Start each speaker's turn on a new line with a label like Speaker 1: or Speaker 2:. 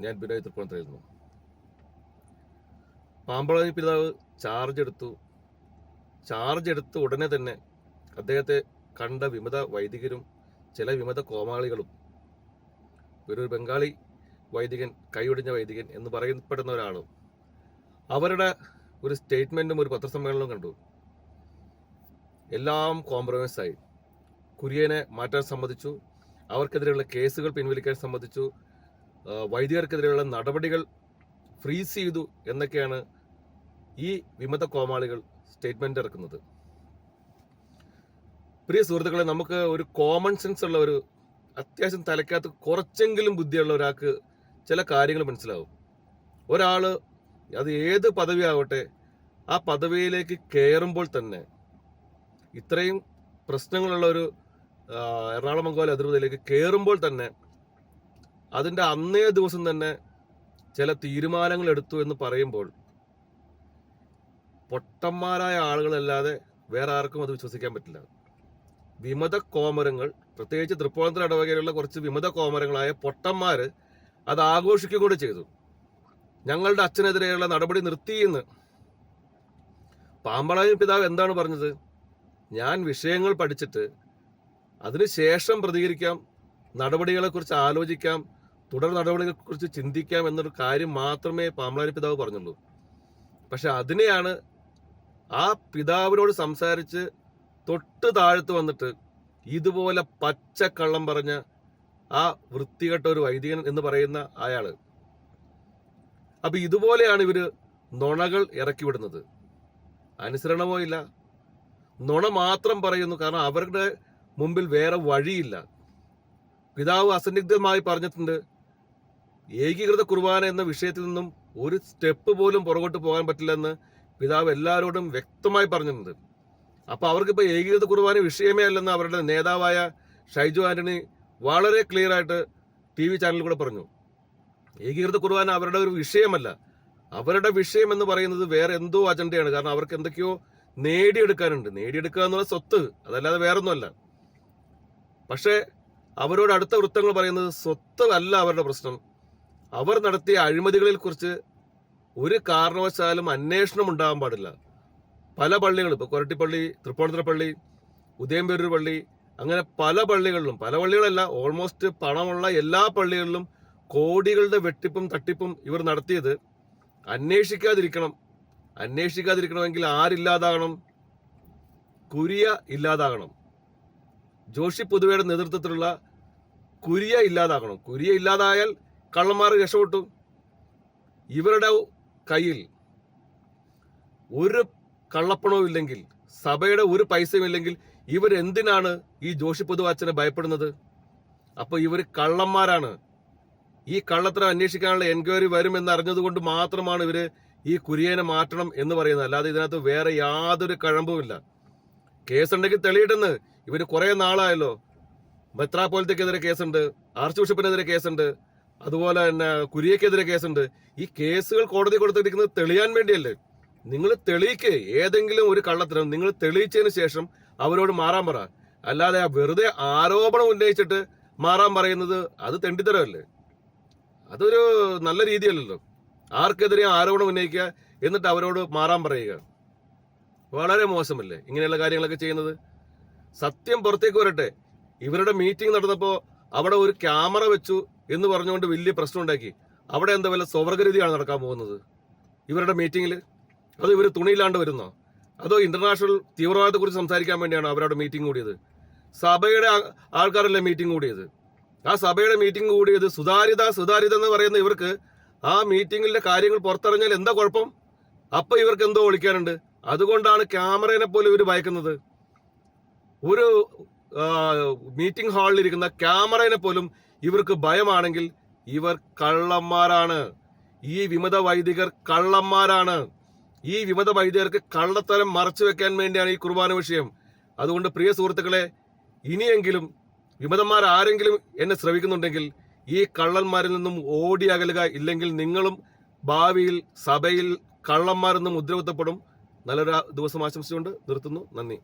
Speaker 1: ഞാൻ ബിനോയ് തൃപ്പൂണിത്തുറയിൽ പാമ്പളനി പിതാവ് ചാർജ് എടുത്തു. ചാർജ് എടുത്ത് ഉടനെ തന്നെ അദ്ദേഹത്തെ കണ്ട വിമത വൈദികരും ചില വിമത കോമാളികളും ഒരു ബംഗാളി വൈദികൻ കൈയൊടിഞ്ഞ വൈദികൻ എന്ന് പറയപ്പെടുന്ന ഒരാളും. അവരുടെ ഒരു സ്റ്റേറ്റ്മെന്റും ഒരു പത്രസമ്മേളനവും കണ്ടു. എല്ലാം കോംപ്രമൈസായി കുര്യനെ മാറ്റാൻ സമ്മതിച്ചു. അവർക്കെതിരെയുള്ള കേസുകൾ പിൻവലിക്കാൻ സമ്മതിച്ചു. വൈദികർക്കെതിരെയുള്ള നടപടികൾ ഫ്രീസ് ചെയ്തു എന്നൊക്കെയാണ് ഈ വിമത കോമാളികൾ സ്റ്റേറ്റ്മെന്റ് ഇറക്കുന്നത്. പ്രിയ സുഹൃത്തുക്കളെ നമുക്ക് ഒരു കോമൺ സെൻസ് ഉള്ള ഒരു അത്യാവശ്യം തലയ്ക്കകത്ത് കുറച്ചെങ്കിലും ബുദ്ധിയുള്ള ഒരാൾക്ക് ചില കാര്യങ്ങൾ മനസ്സിലാവും. ഒരാൾ അത് ഏത് പദവി ആവട്ടെ ആ പദവിയിലേക്ക് കയറുമ്പോൾ തന്നെ ഇത്രയും പ്രശ്നങ്ങളുള്ള ഒരു എറണാകുളം മംഗോല അതിർവതിയിലേക്ക് കയറുമ്പോൾ തന്നെ അതിന്റെ അന്നേ ദിവസം തന്നെ ചില തീരുമാനങ്ങൾ എടുത്തു എന്ന് പറയുമ്പോൾ പൊട്ടന്മാരായ ആളുകളല്ലാതെ വേറെ ആർക്കും അത് വിശ്വസിക്കാൻ പറ്റില്ല. വിമത കോമരങ്ങൾ പ്രത്യേകിച്ച് തൃപ്പൂണിത്തുറ ഇടവകയിലുള്ള കുറച്ച് വിമത കോമരങ്ങളായ പൊട്ടന്മാർ അത് ആഘോഷിക്കുക ചെയ്തു. ഞങ്ങളുടെ അച്ഛനെതിരെയുള്ള നടപടി നിർത്തിയെന്ന് പാമ്പളായ പിതാവ് എന്താണ് പറഞ്ഞത്? ഞാൻ വിഷയങ്ങൾ പഠിച്ചിട്ട് അതിനുശേഷം പ്രതികരിക്കാം നടപടികളെക്കുറിച്ച് ആലോചിക്കാം തുടർ നടപടികളെക്കുറിച്ച് ചിന്തിക്കാം എന്നൊരു കാര്യം മാത്രമേ പാമ്പളാരി പിതാവ് പറഞ്ഞുള്ളൂ. പക്ഷെ അതിനെയാണ് ആ പിതാവിനോട് സംസാരിച്ച് തൊട്ട് താഴത്ത് വന്നിട്ട് ഇതുപോലെ പച്ചക്കള്ളം പറഞ്ഞ ആ വൃത്തികെട്ട ഒരു വൈദികൻ എന്ന് പറയുന്ന അയാൾ. അപ്പൊ ഇതുപോലെയാണ് ഇവർ നുണകൾ ഇറക്കി വിടുന്നത്. അനുസരണമോ ഇല്ല. നുണ മാത്രം പറയുന്നു. കാരണം അവരുടെ മുമ്പിൽ വേറെ വഴിയില്ല. പിതാവ് അസന്നിഗ്ധമായി പറഞ്ഞിട്ടുണ്ട് ഏകീകൃത കുർബാന എന്ന വിഷയത്തിൽ നിന്നും ഒരു സ്റ്റെപ്പ് പോലും പുറകോട്ട് പോകാൻ പറ്റില്ലെന്ന് പിതാവ് എല്ലാവരോടും വ്യക്തമായി പറഞ്ഞിട്ടുണ്ട്. അപ്പൊ അവർക്കിപ്പോൾ ഏകീകൃത കുർബാന വിഷയമേ അല്ലെന്ന് അവരുടെ നേതാവായ ഷൈജു ആന്റണി വളരെ ക്ലിയർ ആയിട്ട് ടി വി ചാനലിൽ കൂടെ പറഞ്ഞു. ഏകീകൃത കുർബാന അവരുടെ ഒരു വിഷയമല്ല. അവരുടെ വിഷയം എന്ന് പറയുന്നത് വേറെ എന്തോ അജണ്ടയാണ്. കാരണം അവർക്ക് എന്തൊക്കെയോ നേടിയെടുക്കാനുണ്ട്. നേടിയെടുക്കുക എന്നുള്ള സ്വത്ത് അതല്ലാതെ വേറൊന്നുമല്ല. പക്ഷേ അവരോട് അടുത്ത വൃത്തങ്ങൾ പറയുന്നത് സ്വത്ത് അല്ല അവരുടെ പ്രശ്നം. അവർ നടത്തിയ അഴിമതികളെ കുറിച്ച് ഒരു കാരണവശാലും അന്വേഷണം ഉണ്ടാകാൻ പാടില്ല. പല പള്ളികളും ഇപ്പൊ കൊരട്ടിപ്പള്ളി തൃപ്പൂണിത്തുറ പള്ളി ഉദയംപേരൂർ പള്ളി അങ്ങനെ പല പള്ളികളിലും പല പള്ളികളല്ല ഓൾമോസ്റ്റ് പണമുള്ള എല്ലാ പള്ളികളിലും കോടികളുടെ വെട്ടിപ്പും തട്ടിപ്പും ഇവർ നടത്തിയത് അന്വേഷിക്കാതിരിക്കണം. അന്വേഷിക്കാതിരിക്കണമെങ്കിൽ ആരില്ലാതാകണം? കുരിയ ഇല്ലാതാകണം. ജോഷി പൊതുവയുടെ നേതൃത്വത്തിലുള്ള കുരിയ ഇല്ലാതാകണം. കുരിയ ഇല്ലാതായാൽ കള്ളന്മാർ രക്ഷപ്പെട്ടു. ഇവരുടെ കയ്യിൽ ഒരു കള്ളപ്പണവും ഇല്ലെങ്കിൽ സഭയുടെ ഒരു പൈസയും ഇല്ലെങ്കിൽ ഇവരെന്തിനാണ് ഈ ജോഷി പൊതുവാച്ചനെ ഭയപ്പെടുന്നത്? അപ്പോൾ ഇവർ കള്ളന്മാരാണ്. ഈ കള്ളത്തരം അന്വേഷിക്കാനുള്ള എൻക്വയറി വരുമെന്ന് അറിഞ്ഞതുകൊണ്ട് മാത്രമാണ് ഇവർ ഈ കുര്യനെ മാറ്റണം എന്ന് പറയുന്നത്. അല്ലാതെ ഇതിനകത്ത് വേറെ യാതൊരു കഴമ്പുമില്ല കേസുണ്ടെങ്കിൽ തെളിയിട്ടെന്ന്. ഇവർ കുറേ നാളായല്ലോ. മെത്രാപോലത്തേക്കെതിരെ കേസുണ്ട്. ആർച്ച് ബിഷപ്പിനെതിരെ കേസുണ്ട്. അതുപോലെ തന്നെ കുരിയക്കെതിരെ കേസുണ്ട്. ഈ കേസുകൾ കോടതി കൊടുത്തിരിക്കുന്നത് തെളിയാൻ വേണ്ടിയല്ലേ? നിങ്ങൾ തെളിയിക്ക്. ഏതെങ്കിലും ഒരു കള്ളത്തരം നിങ്ങൾ തെളിയിച്ചതിന് ശേഷം അവരോട് മാറാൻ പറ. അല്ലാതെ വെറുതെ ആരോപണം ഉന്നയിച്ചിട്ട് മാറാൻ പറയുന്നത് അത് തെണ്ടിത്തരമല്ലേ? അതൊരു നല്ല രീതിയല്ലല്ലോ. ആർക്കെതിരെ ആരോപണം ഉന്നയിക്കുക എന്നിട്ട് അവരോട് മാറാൻ പറയുക. വളരെ മോശമല്ലേ ഇങ്ങനെയുള്ള കാര്യങ്ങളൊക്കെ ചെയ്യുന്നത്? സത്യം പുറത്തേക്ക് വരട്ടെ. ഇവരുടെ മീറ്റിംഗ് നടന്നപ്പോ അവിടെ ഒരു ക്യാമറ വെച്ചു എന്ന് പറഞ്ഞുകൊണ്ട് വലിയ പ്രശ്നം ഉണ്ടാക്കി. അവിടെ എന്താ വല്ല സ്വർഗരീതിയാണ് നടക്കാൻ പോകുന്നത്? ഇവരുടെ മീറ്റിംഗിൽ അതോ ഇവർ തുണിയില്ലാണ്ട് വരുന്നോ? അതോ ഇന്റർനാഷണൽ തീവ്രവാദത്തെക്കുറിച്ച് സംസാരിക്കാൻ വേണ്ടിയാണ് അവരവിടെ മീറ്റിംഗ് കൂടിയത്? സഭയുടെ ആൾക്കാരല്ലേ മീറ്റിംഗ് കൂടിയത്? ആ സഭയുടെ മീറ്റിംഗ് കൂടിയത് സുതാര്യത സുതാര്യത എന്ന് പറയുന്ന ഇവർക്ക് ആ മീറ്റിംഗിലെ കാര്യങ്ങൾ പുറത്തറിഞ്ഞാൽ എന്താ കുഴപ്പം? അപ്പൊ ഇവർക്ക് എന്തോ ഒളിക്കാനുണ്ട്. അതുകൊണ്ടാണ് ക്യാമറയെ പോലും ഇവർ ഭയക്കുന്നത്. ഒരു മീറ്റിംഗ് ഹാളിൽ ഇരിക്കുന്ന ക്യാമറയെ പോലും ഇവർക്ക് ഭയമാണെങ്കിൽ ഇവർ കള്ളന്മാരാണ്. ഈ വിമത വൈദികർ കള്ളന്മാരാണ്. ഈ വിമത വൈദികർക്ക് കള്ളത്തരം മറച്ചു വെക്കാൻ വേണ്ടിയാണ് ഈ കുർബാന വിഷയം. അതുകൊണ്ട് പ്രിയ സുഹൃത്തുക്കളെ ഇനിയെങ്കിലും വിമതന്മാർ ആരെങ്കിലും എന്നെ ശ്രവിക്കുന്നുണ്ടെങ്കിൽ ഈ കള്ളന്മാരിൽ നിന്നും ഓടി അകലുക ഇല്ലെങ്കിൽ നിങ്ങളും ഭാവിയിൽ സഭയിൽ കള്ളന്മാരെന്നും മുദ്രകുത്തപ്പെടും. നല്ലൊരു ദിവസം ആശംസിച്ചുകൊണ്ട് നിർത്തുന്നു. നന്ദി.